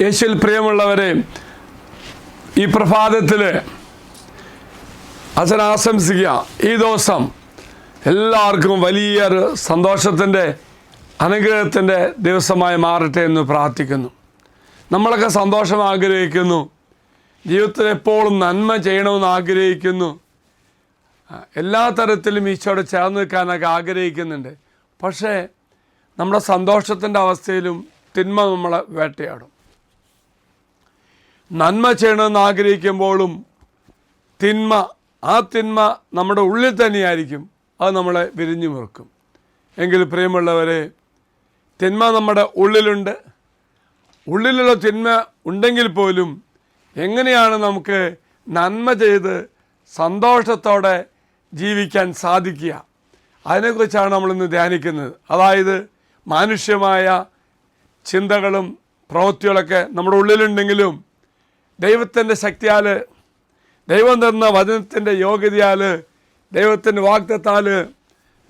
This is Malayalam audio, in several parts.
യേശുവിൽ പ്രിയമുള്ളവരെ ഈ പ്രഭാതത്തിൽ അച്ഛൻ ആശംസിക്കുക. ഈ ദിവസം എല്ലാവർക്കും വലിയൊരു സന്തോഷത്തിന്റെ അനുഗ്രഹത്തിന്റെ ദിവസമായി മാറട്ടെ എന്ന് പ്രാർത്ഥിക്കുന്നു. നമ്മളൊക്കെ സന്തോഷം ആഗ്രഹിക്കുന്നു. ജീവിതത്തിൽ എപ്പോഴും നന്മ ചെയ്യണമെന്ന് ആഗ്രഹിക്കുന്നു. എല്ലാ തരത്തിലും ഈശോടെ ചേർന്ന് നിൽക്കാനൊക്കെ ആഗ്രഹിക്കുന്നുണ്ട്. പക്ഷേ നമ്മുടെ സന്തോഷത്തിന്റെ അവസ്ഥയിലും തിന്മ നമ്മളെ വേട്ടയാടും. നന്മ ചെയ്യണമെന്ന് ആഗ്രഹിക്കുമ്പോഴും തിന്മ ആ തിന്മ നമ്മുടെ ഉള്ളിൽ തന്നെയായിരിക്കും. അത് നമ്മളെ വിരിഞ്ഞു മുറുക്കും. എങ്കിൽ പ്രിയമുള്ളവരെ തിന്മ നമ്മുടെ ഉള്ളിലുണ്ട്. ഉള്ളിലുള്ള തിന്മ ഉണ്ടെങ്കിൽ പോലും എങ്ങനെയാണ് നമുക്ക് നന്മ ചെയ്ത് സന്തോഷത്തോടെ ജീവിക്കാൻ സാധിക്കുക? അതിനെക്കുറിച്ചാണ് നമ്മളിന്ന് ധ്യാനിക്കുന്നത്. അതായത് മാനുഷ്യമായ ചിന്തകളും പ്രവൃത്തികളൊക്കെ നമ്മുടെ ഉള്ളിലുണ്ടെങ്കിലും ദൈവത്തിന്റെ ശക്തിയാൽ ദൈവം തന്ന വചനത്തിന്റെ യോഗ്യതയാൽ ദൈവത്തിന്റെ വാഗ്ദത്താൽ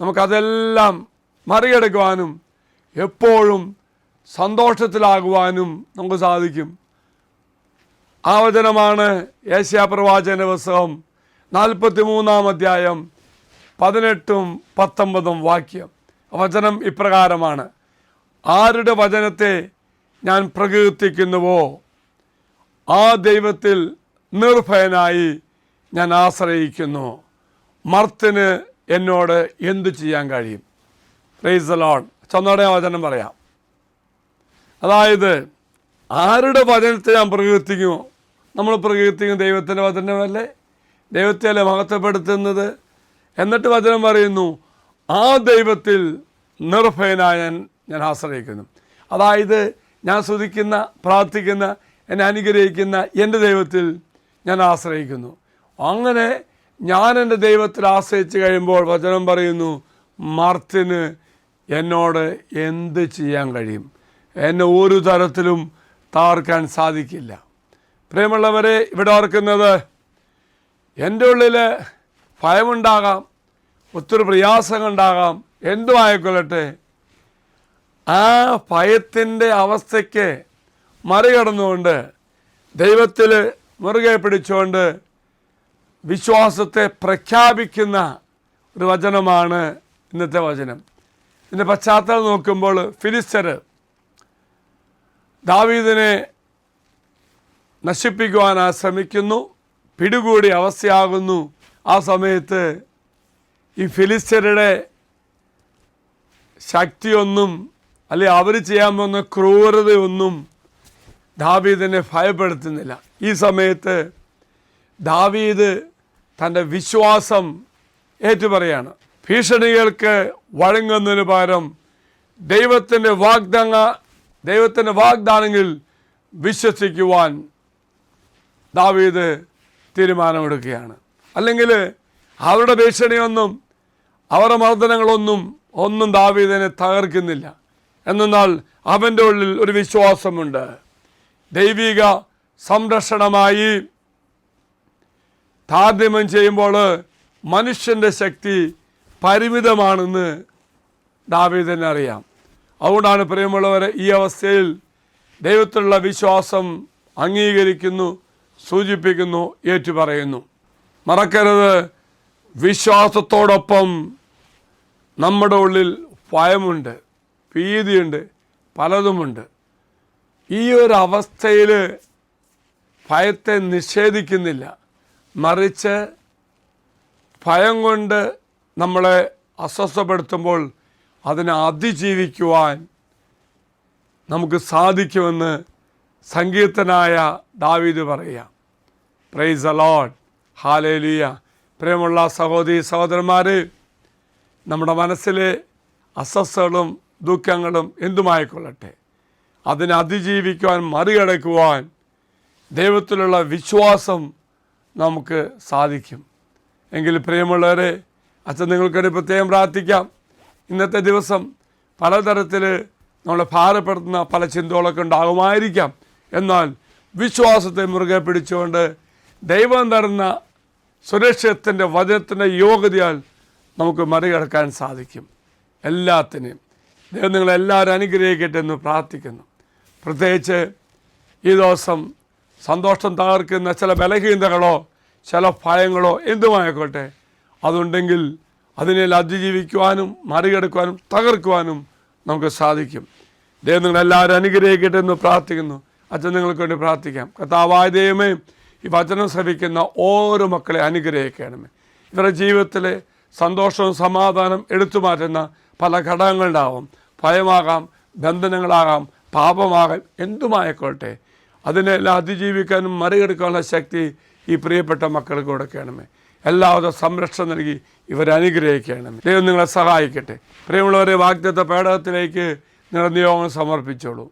നമുക്കതെല്ലാം മറികടക്കുവാനും എപ്പോഴും സന്തോഷത്തിലാകുവാനും നമുക്ക് സാധിക്കും. ആ വചനമാണ് ഏഷ്യാപ്രവാചന പുസ്തകം നാൽപ്പത്തി മൂന്നാം അധ്യായം പതിനെട്ടും പത്തൊമ്പതും വാക്യം. വചനം ഇപ്രകാരമാണ്. ആരുടെ വചനത്തെ ഞാൻ പ്രകീർത്തിക്കുന്നുവോ? ആ ദൈവത്തിൽ നിർഭയനായി ഞാൻ ആശ്രയിക്കുന്നു. മർത്തിന് എന്നോട് എന്തു ചെയ്യാൻ കഴിയും? പ്രൈസ് ലോൺ ആ വചനം പറയാം. അതായത് ആരുടെ വചനത്തെ ഞാൻ പ്രകീർത്തിക്കുമോ നമ്മൾ പ്രകീർത്തിക്കും ദൈവത്തിന്റെ വചനമല്ലേ? ദൈവത്തെയല്ലേ മഹത്വപ്പെടുത്തുന്നത്? എന്നിട്ട് വചനം പറയുന്നു ആ ദൈവത്തിൽ നിർഭയനായ ഞാൻ ഞാൻ ആശ്രയിക്കുന്നു. അതായത് ഞാൻ സ്തുതിക്കുന്ന പ്രാർത്ഥിക്കുന്ന എന്നെ അനുഗ്രഹിക്കുന്ന എന്റെ ദൈവത്തിൽ ഞാൻ ആശ്രയിക്കുന്നു. അങ്ങനെ ഞാൻ എന്റെ ദൈവത്തിൽ ആശ്രയിച്ച് കഴിയുമ്പോൾ വചനം പറയുന്നു മർത്തിന് എന്നോട് എന്ത് ചെയ്യാൻ കഴിയും? എന്നെ ഒരു തരത്തിലും താർക്കാൻ സാധിക്കില്ല. പ്രിയമുള്ളവരെ ഇവിടെ ഓർക്കുന്നത് എന്റെ ഉള്ളിൽ ഭയമുണ്ടാകാം ഒത്തിരി പ്രയാസങ്ങളുണ്ടാകാം. എന്തുമായിക്കൊള്ളട്ടെ? ആ ഭയത്തിന്റെ അവസ്ഥയ്ക്ക് മറികടന്നുകൊണ്ട് ദൈവത്തിൽ മുറുകെ പിടിച്ചുകൊണ്ട് വിശ്വാസത്തെ പ്രഖ്യാപിക്കുന്ന ഒരു വചനമാണ് ഇന്നത്തെ വചനം. ഇതിന്റെ പശ്ചാത്തലം നോക്കുമ്പോൾ ഫിലിസ്റ്റർ ദാവീദിനെ നശിപ്പിക്കുവാൻ ശ്രമിക്കുന്നു പിടികൂടി അവസ്ഥയാകുന്നു. ആ സമയത്ത് ഈ ഫിലിസ്റ്ററുടെ ശക്തിയൊന്നും അല്ലെ അവർ ചെയ്യാൻ പോകുന്ന ക്രൂരതയൊന്നും ദാവീദിനെ ഭയപ്പെടുത്തുന്നില്ല. ഈ സമയത്ത് ദാവീദ് തന്റെ വിശ്വാസം ഏറ്റുപറയാണ്. ഭീഷണികൾക്ക് വഴങ്ങുന്നതിന് പകരം ദൈവത്തിന്റെ വാഗ്ദാന ദൈവത്തിന്റെ വാഗ്ദാനങ്ങളിൽ വിശ്വസിക്കുവാൻ ദാവീദ് തീരുമാനമെടുക്കുകയാണ്. അല്ലെങ്കിൽ അവരുടെ ഭീഷണിയൊന്നും അവരുടെ മർദ്ദനങ്ങളൊന്നും ഒന്നും ദാവീദിനെ തകർക്കുന്നില്ല. എന്നാൽ അവന്റെ ഉള്ളിൽ ഒരു വിശ്വാസമുണ്ട്. ദൈവിക സംരക്ഷണമായി താരതമ്യം ചെയ്യുമ്പോൾ മനുഷ്യന്റെ ശക്തി പരിമിതമാണെന്ന് ദാവീദിനെ അറിയാം. അതുകൊണ്ടാണ് പ്രിയമുള്ളവരെ ഈ അവസ്ഥയിൽ ദൈവത്തിലുള്ള വിശ്വാസം അംഗീകരിക്കുന്നു സൂചിപ്പിക്കുന്നു ഏറ്റുപറയുന്നു. മറക്കരുത്. വിശ്വാസത്തോടൊപ്പം നമ്മുടെ ഉള്ളിൽ ഭയമുണ്ട് ഭീതിയുണ്ട് പലതുമുണ്ട്. ഈ ഒരു അവസ്ഥയിൽ ഭയത്തെ നിഷേധിക്കുന്നില്ല. മറിച്ച് ഭയം കൊണ്ട് നമ്മളെ അസ്വസ്ഥപ്പെടുത്തുമ്പോൾ അതിനെ അതിജീവിക്കുവാൻ നമുക്ക് സാധിക്കുമെന്ന് സംഗീതനായ ദാവീദ് പറയുക. പ്രൈസ് അലോഡ് ഹാലേലിയ പ്രിയമുള്ള സഹോദരി സഹോദരന്മാർ നമ്മുടെ മനസ്സിലെ അസ്വസ്ഥകളും ദുഃഖങ്ങളും എന്തുമായിക്കൊള്ളട്ടെ? അതിനെ അതിജീവിക്കുവാൻ മറികടക്കുവാൻ ദൈവത്തിലുള്ള വിശ്വാസം നമുക്ക് സാധിക്കും. എങ്കിൽ പ്രിയമുള്ളവരെ അച്ഛൻ നിങ്ങൾക്കൊരു പ്രത്യേകം പ്രാർത്ഥിക്കാം. ഇന്നത്തെ ദിവസം പലതരത്തിൽ നമ്മളെ ഭാരപ്പെടുത്തുന്ന പല ചിന്തകളൊക്കെ ഉണ്ടാകുമായിരിക്കാം. എന്നാൽ വിശ്വാസത്തെ മുറുകെ പിടിച്ചുകൊണ്ട് ദൈവം തരുന്ന സുരക്ഷിതത്തിന്റെ വചനത്തിന്റെ യോഗ്യതയാൽ നമുക്ക് മറികടക്കാൻ സാധിക്കും. എല്ലാത്തിനെയും. ദൈവം നിങ്ങളെല്ലാവരും അനുഗ്രഹിക്കട്ടെ എന്ന് പ്രാർത്ഥിക്കുന്നു. പ്രത്യേകിച്ച് ഈ ദിവസം സന്തോഷം തകർക്കുന്ന ചില ബലഹീനതകളോ ചില ഭയങ്ങളോ എന്തുമായിക്കോട്ടെ. അതുണ്ടെങ്കിൽ അതിനെ അതിജീവിക്കുവാനും മറികടക്കുവാനും തകർക്കുവാനും നമുക്ക് സാധിക്കും. ദൈവം നിങ്ങളെല്ലാവരും അനുഗ്രഹിക്കട്ടെ എന്ന് പ്രാർത്ഥിക്കുന്നു. അച്ഛൻ നിങ്ങൾക്ക് വേണ്ടി പ്രാർത്ഥിക്കാം. കർത്താവായ ദൈവമേ ഈ വചനം ശ്രവിക്കുന്ന ഓരോ മക്കളെ അനുഗ്രഹിക്കണമേ. ഇവരുടെ ജീവിതത്തിലെ സന്തോഷവും സമാധാനം എടുത്തു മാറ്റുന്ന പല ഘടകങ്ങളുണ്ടാവും. ഭയമാകാം ബന്ധനങ്ങളാകാം പാപമാകാം എന്തുമായിക്കോട്ടെ അതിനെല്ലാം അതിജീവിക്കാനും മറികടക്കാനുള്ള ശക്തി ഈ പ്രിയപ്പെട്ട മക്കൾക്ക് കൊടുക്കണമേ എല്ലാവിധ സംരക്ഷണം നൽകി ഇവരെ ദൈവം നിങ്ങളെ സഹായിക്കട്ടെ. പ്രിയമുള്ളവരെ വാഗ്ദത്ത പേടകത്തിലേക്ക് നിങ്ങളുടെ നിയോഗം സമർപ്പിച്ചോളൂ.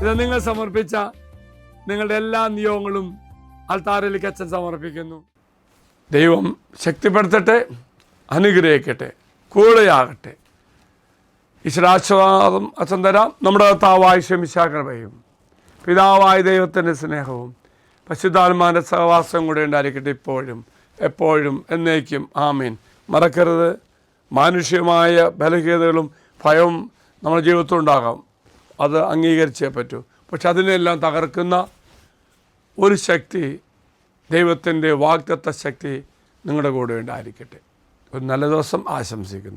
ഇത് നിങ്ങൾ സമർപ്പിച്ച നിങ്ങളുടെ എല്ലാ നിയോഗങ്ങളും അൽത്താറിലേക്ക് അച്ഛൻ സമർപ്പിക്കുന്നു. ദൈവം ശക്തിപ്പെടുത്തട്ടെ അനുഗ്രഹിക്കട്ടെ കൂടെയാകട്ടെ. ഈശ്വരാശ്വാദം അച്ഛൻ തരാം. നമ്മുടെ കർത്താവായ ശമിശാകൃപയും പിതാവായ ദൈവത്തിന്റെ സ്നേഹവും പശുതാത്മാന്റെ സഹവാസവും കൂടെ ഉണ്ടായിരിക്കട്ടെ ഇപ്പോഴും എപ്പോഴും എന്നേക്കും. ആമീൻ. മറക്കരുത്. മാനുഷികമായ ബലഹീനതകളും ഭയവും നമ്മുടെ ജീവിതത്തിൽ ഉണ്ടാകാം. അത് അംഗീകരിച്ചേ പറ്റൂ. പക്ഷെ അതിനെല്ലാം തകർക്കുന്ന ഒരു ശക്തി ദൈവത്തിന്റെ വാഗ്ദത്ത ശക്തി നിങ്ങളുടെ കൂടെ ഉണ്ടായിരിക്കട്ടെ. ഒരു നല്ല ദിവസം ആശംസിക്കുന്നു.